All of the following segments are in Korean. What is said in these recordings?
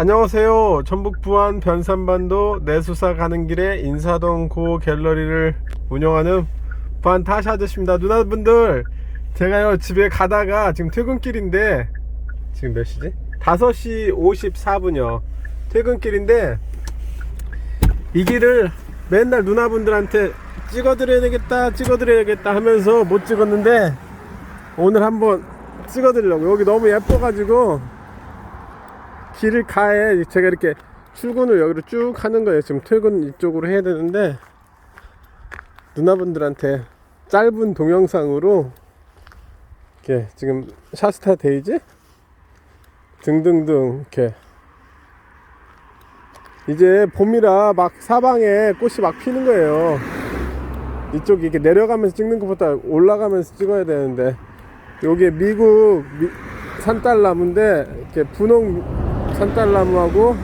안녕하세요. 전북 부안 변산반도 내수사 가는 길에 인사동 고 갤러리를 운영하는 부안 타샤 아저씨입니다. 누나분들, 제가요 집에 가다가 지금 퇴근길인데 지금 몇 시지? 5시 54분이요. 퇴근길인데 이 길을 맨날 누나분들한테 찍어드려야 되겠다, 찍어드려야겠다 하면서 못 찍었는데 오늘 한번 찍어드리려고 여기 너무 예뻐가지고 길을 가에 제가 이렇게 출근을 여기로 쭉 하는 거예요. 지금 퇴근 이쪽으로 해야 되는데 누나분들한테 짧은 동영상으로 이렇게 지금 샤스타 데이지 등등등 이렇게 이제 봄이라 막 사방에 꽃이 막 피는 거예요. 이쪽 이렇게 내려가면서 찍는 것보다 올라가면서 찍어야 되는데 여기 미국 미- 산딸 나무인데 이렇게 분홍 산딸나무하고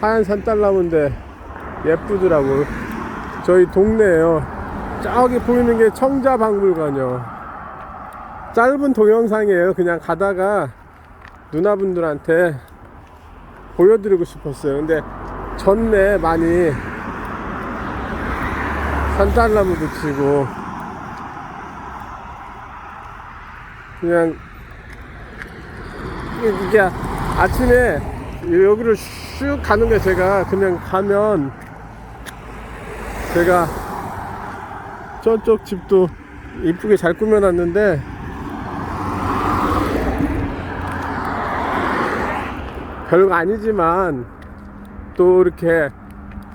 하얀 산딸나무인데 예쁘더라고. 저희 동네에요. 저기 보이는 게 청자박물관이요. 짧은 동영상이에요. 그냥 가다가 누나분들한테 보여드리고 싶었어요. 근데 전내 많이 산딸나무도 치고 그냥 이게 아침에 여기를 슉 가는 게 제가 그냥 가면 제가 저쪽 집도 이쁘게 잘 꾸며놨는데 별거 아니지만 또 이렇게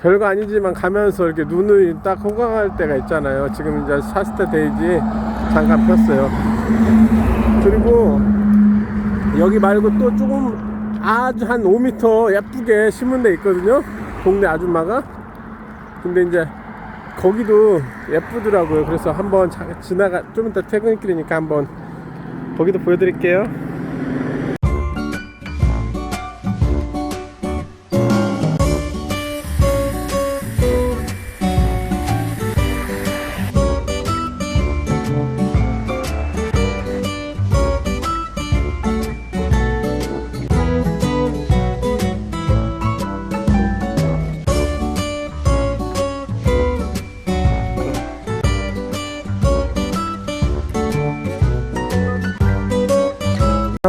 별거 아니지만 가면서 이렇게 눈이 딱 호강할 때가 있잖아요. 지금 이제 샤스타 데이지 잠깐 폈어요. 그리고 여기 말고 또 조금 아주 한 5m 예쁘게 심은 데 있거든요. 동네 아줌마가. 근데 이제 거기도 예쁘더라고요. 그래서 한번 자- 지나가 좀 이따 퇴근길이니까 한번 거기도 보여드릴게요.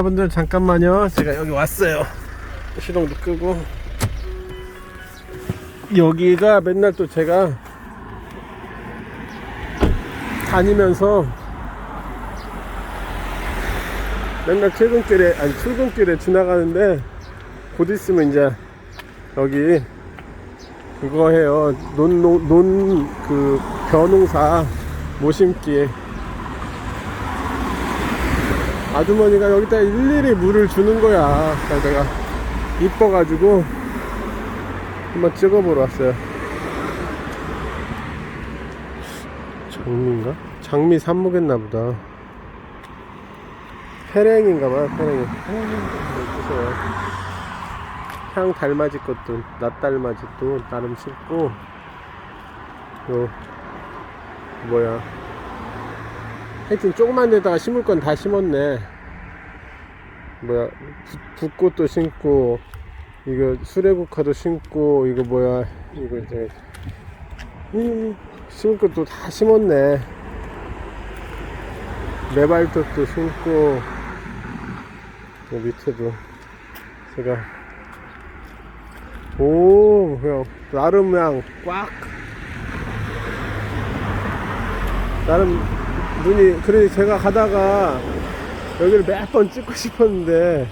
여러분들 잠깐만요. 제가 여기 왔어요. 시동도 끄고 여기가 맨날 또 제가 다니면서 맨날 퇴근길에 아니 출근길에 지나가는데 곧 있으면 이제 여기 그거 해요. 논논논그 벼농사 모심기 아주머니가 여기다 일일이 물을 주는 거야. 그래서 내가 이뻐가지고 한번 찍어보러 왔어요. 장미인가? 장미 삽목했나 보다. 페랭인가 봐, 페랭이. 향 달맞이 것도, 낫 달맞이 또 나름 심고, 요, 뭐야. 하여튼 조그만 데다가 심을 건 다 심었네. 뭐야, 붓- 붓꽃도 심고, 이거 수레국화도 심고, 이거 뭐야, 이거 이제, 음, 심을 것도 다 심었네. 메발톱도 심고, 저 밑에도 제가, 오, 그냥, 나름 그냥 꽉, 나름 눈이 그래 제가 가다가 여기를 몇 번 찍고 싶었는데.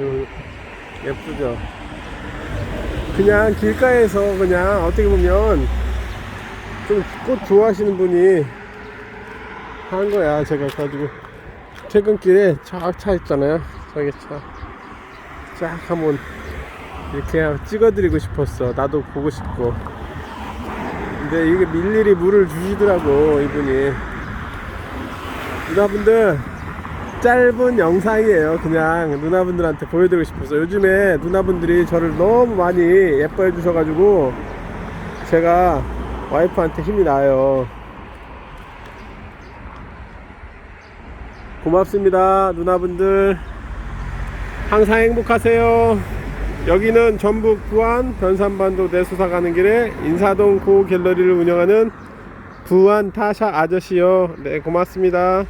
요- 예쁘죠? 그냥 길가에서 그냥 어떻게 보면 좀 꽃 좋아하시는 분이 한 거야 제가 가지고. 퇴근길에 쫙차 있잖아요. 저기 차쫙 한번 이렇게 찍어드리고 싶었어. 나도 보고 싶고 근데 이게 일일이 물을 주시더라고 이분이. 누나분들 짧은 영상이에요 그냥 누나분들한테 보여드리고 싶어서. 요즘에 누나분들이 저를 너무 많이 예뻐해 주셔가지고 제가 와이프한테 힘이 나요. 고맙습니다 누나분들. 항상 행복하세요. 여기는 전북 부안 변산반도 내수사 가는 길에 인사동 고 갤러리를 운영하는 부안 타샤 아저씨요. 네, 고맙습니다.